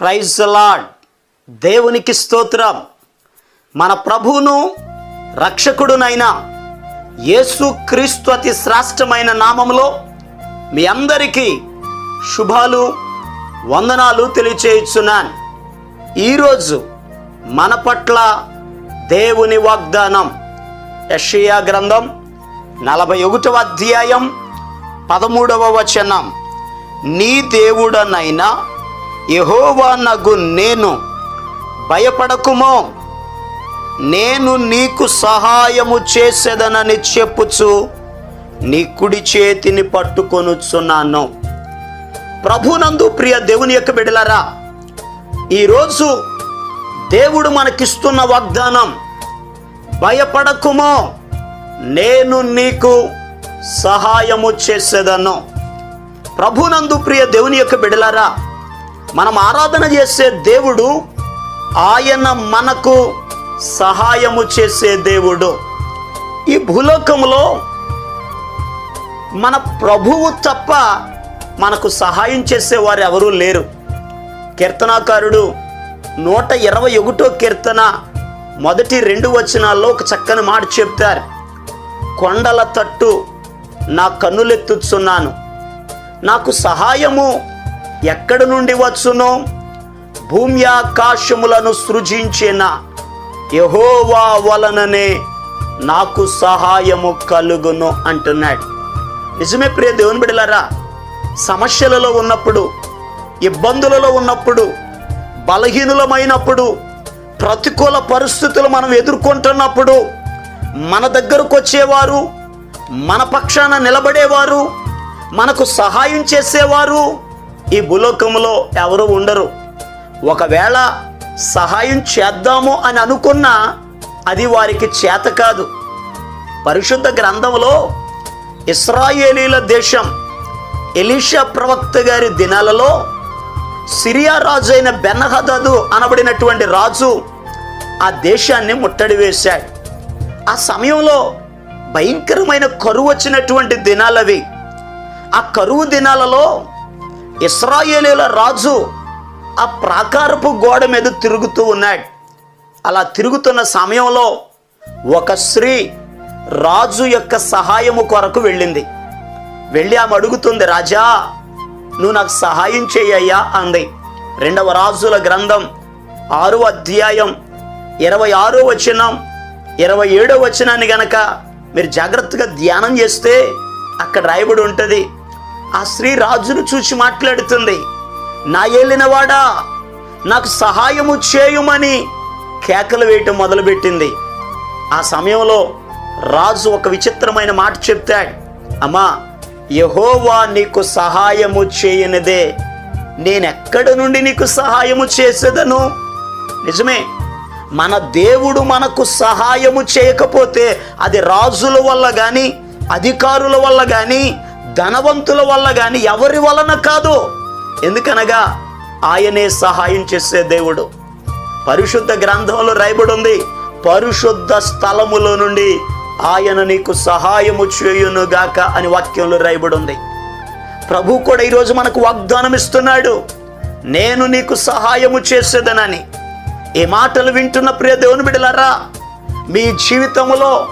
Praise lord దేవునికి స్తోత్రం. మన ప్రభువును రక్షకుడునైన యేసు క్రీస్తు అతి శ్రేష్టమైన నామంలో మీ అందరికీ శుభాలు వందనాలు తెలియచేయుచున్నాను. ఈరోజు మన పట్ల దేవుని వాగ్దానం. యషియా గ్రంథం నలభై ఒకటవ అధ్యాయం పదమూడవ వచనం. నీ దేవుడనైనా యహోవా నగు నేను భయపడకుమో నేను నీకు సహాయము చేసేదనని చెప్పుచు నీ కుడి చేతిని పట్టుకొనుచున్నాను. ప్రభునందు ప్రియ దేవుని యొక్క బిడలరా ఈరోజు దేవుడు మనకిస్తున్న వాగ్దానం భయపడకుమో నేను నీకు సహాయము చేసేదను. ప్రభునందు ప్రియ దేవుని యొక్క బిడలరా మనం ఆరాధన చేసే దేవుడు ఆయన మనకు సహాయము చేసే దేవుడు. ఈ భూలోకంలో మన ప్రభువు తప్ప మనకు సహాయం చేసేవారు ఎవరూ లేరు. కీర్తనాకారుడు నూట ఇరవై ఒకటో కీర్తన మొదటి రెండు వచనాల్లో ఒక చక్కని మాట చెప్తారు. కొండల తట్టు నా కన్నులెత్తుచున్నాను. నాకు సహాయము ఎక్కడి నుండి వచ్చునో? భూమి ఆకాశములను సృజించిన యహోవా వలననే నాకు సహాయము కలుగును అంటున్నాడు. నిజమే ప్రియ దేవుని బిడలారా సమస్యలలో ఉన్నప్పుడు ఇబ్బందులలో ఉన్నప్పుడు బలహీనులమైనప్పుడు ప్రతికూల పరిస్థితులు మనం ఎదుర్కొంటున్నప్పుడు మన దగ్గరకు వచ్చేవారు మన పక్షాన నిలబడేవారు మనకు సహాయం చేసేవారు ఈ భూలోకంలో ఎవరు ఉండరు. ఒకవేళ సహాయం చేద్దాము అని అనుకున్నా అది వారికి చేత కాదు. పరిశుద్ధ గ్రంథంలో ఇస్రాయేలీల దేశం ఎలీషా ప్రవక్త గారి దినాలలో సిరియా రాజు అయిన బెన్నహదదు అనబడినటువంటి రాజు ఆ దేశాన్ని ముట్టడి వేశాడు. ఆ సమయంలో భయంకరమైన కరువు వచ్చినటువంటి దినాలవి. ఆ కరువు దినాలలో ఇస్రాయేలీల రాజు ఆ ప్రాకారపు గోడ మీద తిరుగుతూ ఉన్నాడు. అలా తిరుగుతున్న సమయంలో ఒక స్త్రీ రాజు యొక్క సహాయము కొరకు వెళ్ళింది. వెళ్ళి ఆమె అడుగుతుంది రాజా నువ్వు నాకు సహాయం చేయయ్యా అంది. రెండవ రాజుల గ్రంథం ఆరో అధ్యాయం ఇరవై ఆరో వచనం ఇరవై ఏడో వచనాన్ని గనక మీరు జాగ్రత్తగా ధ్యానం చేస్తే అక్కడ రాయబడి ఉంటుంది. ఆ స్త్రీ రాజును చూసి మాట్లాడుతుంది నా ఏలినవాడా నాకు సహాయము చేయుమని కేకలు వేయటం మొదలుపెట్టింది. ఆ సమయంలో రాజు ఒక విచిత్రమైన మాట చెప్తాడు అమ్మా యహోవా నీకు సహాయము చేయనిదే. నేనెక్కడ నుండి నీకు సహాయము చేసేదను? నిజమే మన దేవుడు మనకు సహాయము చేయకపోతే అది రాజుల వల్ల కానీ అధికారుల వల్ల కానీ ధనవంతుల వల్ల కానీ ఎవరి వలన కాదు. ఎందుకనగా ఆయనే సహాయం చేసే దేవుడు. పరిశుద్ధ గ్రంథంలో రాయబడి ఉంది పరిశుద్ధ స్థలములో నుండి ఆయన నీకు సహాయము చేయునుగాక అని వాక్యంలో రాయబడి ఉంది ప్రభు కూడా ఈరోజు మనకు వాగ్దానం ఇస్తున్నాడు నేను నీకు సహాయము చేసేదనని. ఈ మాటలు వింటున్న ప్రియ దేవుని బిడలారా మీ జీవితంలో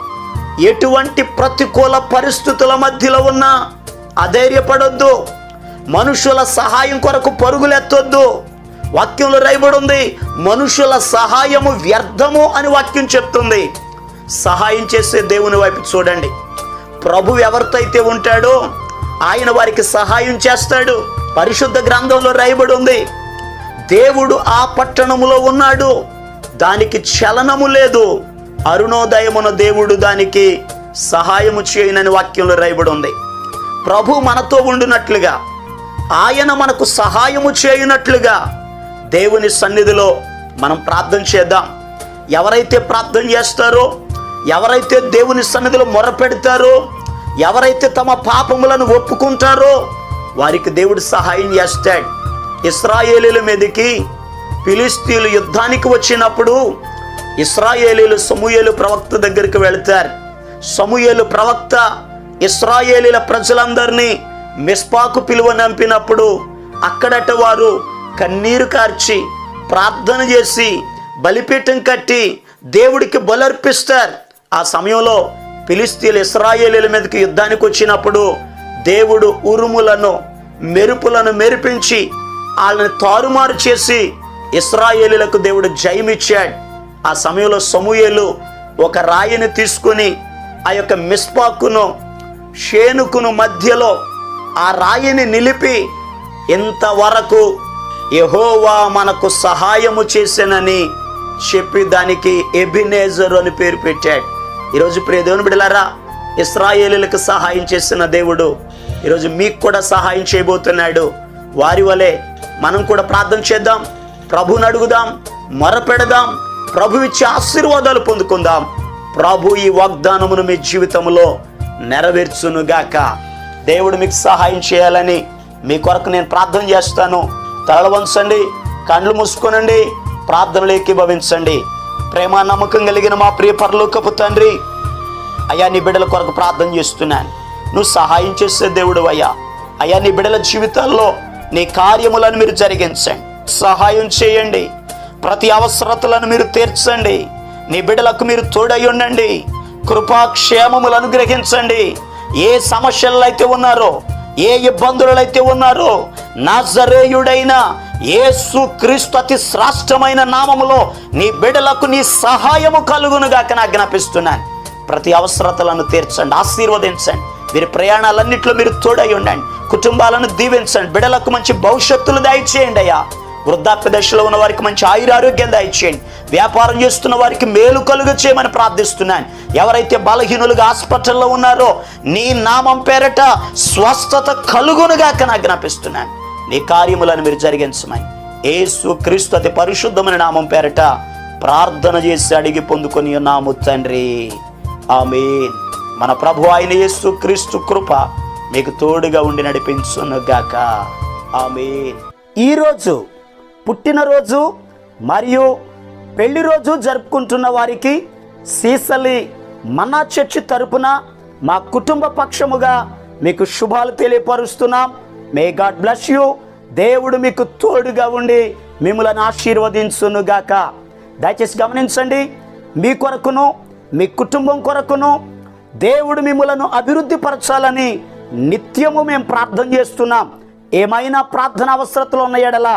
ఎటువంటి ప్రతికూల పరిస్థితుల మధ్యలో ఉన్నా అధైర్యపడొద్దు. మనుషుల సహాయం కొరకు పరుగులెత్తొద్దు. వాక్యంలో రైబడి ఉంది మనుషుల సహాయము వ్యర్థము అని వాక్యం చెప్తుంది. సహాయం చేసే దేవుని వైపు చూడండి. ప్రభు ఎవరితో ఉంటాడో ఆయన వారికి సహాయం చేస్తాడు. పరిశుద్ధ గ్రంథంలో రాయబడి ఉంది దేవుడు ఆ పట్టణములో ఉన్నాడు. దానికి చలనము లేదు. అరుణోదయమున దేవుడు దానికి సహాయము చేయనని వాక్యంలో రాయబడి ఉంది ప్రభు మనతో ఉండునట్లుగా ఆయన మనకు సహాయము చేయునట్లుగా దేవుని సన్నిధిలో మనం ప్రార్థన చేద్దాం. ఎవరైతే ప్రార్థన చేస్తారో ఎవరైతే దేవుని సన్నిధిలో మొరపెడతారో ఎవరైతే తమ పాపములను ఒప్పుకుంటారో వారికి దేవుడు సహాయం చేస్తాడు. ఇస్రాయేలీల మీదకి ఫిలిస్తీన్లు యుద్ధానికి వచ్చినప్పుడు ఇస్రాయేలీలు సమూయేలు ప్రవక్త దగ్గరికి వెళతారు. సమూయేలు ప్రవక్త ఇస్రాయేలీల ప్రజలందరినీ మిస్పాకు పిలువ నంపినప్పుడు అక్కడట వారు కన్నీరు కార్చి ప్రార్థన చేసి బలిపీఠం కట్టి దేవుడికి బలర్పిస్తారు. ఆ సమయంలో ఫిలిస్తీన్లు ఇస్రాయేలీల మీదకి యుద్ధానికి వచ్చినప్పుడు దేవుడు ఉరుములను మెరుపులను మెరిపించి వాళ్ళని తారుమారు చేసి ఇస్రాయేలీలకు దేవుడు జయమిచ్చాడు. ఆ సమయంలో సమూయేలు ఒక రాయిని తీసుకుని ఆ యొక్క మిస్పాకును షేనుకును మధ్యలో ఆ రాయిని నిలిపి ఇంతవరకు యహోవా మనకు సహాయము చేశానని చెప్పి దానికి ఎబినేజర్ అని పేరు పెట్టాడు. ఈరోజు ప్రియ దేవుని బిడలారా ఇస్రాయేలీలకు సహాయం చేసిన దేవుడు ఈరోజు మీకు కూడా సహాయం చేయబోతున్నాడు. వారి వలె మనం కూడా ప్రార్థన చేద్దాం ప్రభుని అడుగుదాం మొరపెడదాం ప్రభు ఇచ్చే ఆశీర్వాదాలు పొందుకుందాం. ప్రభు ఈ వాగ్దానమును మీ జీవితంలో నెరవేర్చునుగాక. దేవుడు మీకు సహాయం చేయాలని మీ కొరకు నేను ప్రార్థన చేస్తాను. తలలు వంచండి కండ్లు మూసుకోనండి ప్రార్థనలు ఏకీభవించండి. ప్రేమ నమ్మకం కలిగిన మా ప్రియ పరలోకపు తండ్రి అయ్యా నీ బిడ్డల కొరకు ప్రార్థన చేస్తున్నాను. నువ్వు సహాయం చేసే దేవుడు అయ్యా. అయ్యా నీ బిడ్డల జీవితాల్లో నీ కార్యములను మీరు జరిగించండి. సహాయం చేయండి. ప్రతి అవసరతలను మీరు తీర్చండి. నీ బిడ్డలకు మీరు తోడై ఉండండి. కృపాక్షేమములు అనుగ్రహించండి. ఏ సమస్యలు అయితే ఉన్నారో ఏ ఇబ్బందులు అయితే ఉన్నారో నాజరేయుడైన ఏసు క్రీస్తు అతి శ్రాష్టమైన నామములో నీ బిడలకు నీ సహాయము కలుగునుగాక నా జ్ఞాపిస్తున్నాను ప్రతి అవసరతలను తీర్చండి ఆశీర్వదించండి. వీరి ప్రయాణాలన్నింటిలో మీరు తోడై ఉండండి. కుటుంబాలను దీవించండి. బిడలకు మంచి భవిష్యత్తులు దయచేయండి అయ్యా. వృద్ధాప్య దశలో ఉన్న వారికి మంచి ఆయురారోగ్యం దయచేయండి. వ్యాపారం చేస్తున్న వారికి మేలు కలుగ చేయమని ప్రార్థిస్తున్నాను. ఎవరైతే బలహీనులుగా హాస్పిటల్లో ఉన్నారో నీ నామం పేరట స్వస్థత కలుగునుగా నా జ్ఞాపిస్తున్నాను నీ కార్యములను మీరు జరిగించమని ఏసు క్రీస్తు అతి పరిశుద్ధమైన నామం పేరట ప్రార్థన చేసి అడిగి పొందుకొని ఉన్నాము తండ్రి. ఆమె మన ప్రభు ఆయన యేసు క్రీస్తు కృప మీకు తోడుగా ఉండి నడిపించునుగాక. ఆమె ఈరోజు పుట్టినరోజు మరియు పెళ్ళి రోజు జరుపుకుంటున్న వారికి సీసలి మన్నా చర్చి తరపున మా కుటుంబ పక్షముగా మీకు శుభాలు తెలియపరుస్తున్నాం. మే గాడ్ బ్లెస్ యూ దేవుడు మీకు తోడుగా ఉండి మిమ్మలను ఆశీర్వదించునుగాక దయచేసి గమనించండి మీ కొరకును మీ కుటుంబం కొరకును దేవుడు మిమ్మలను అభివృద్ధి పరచాలని నిత్యము మేము ప్రార్థన చేస్తున్నాం. ఏమైనా ప్రార్థన అవసరతలు ఉన్న ఎడలా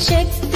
shakes.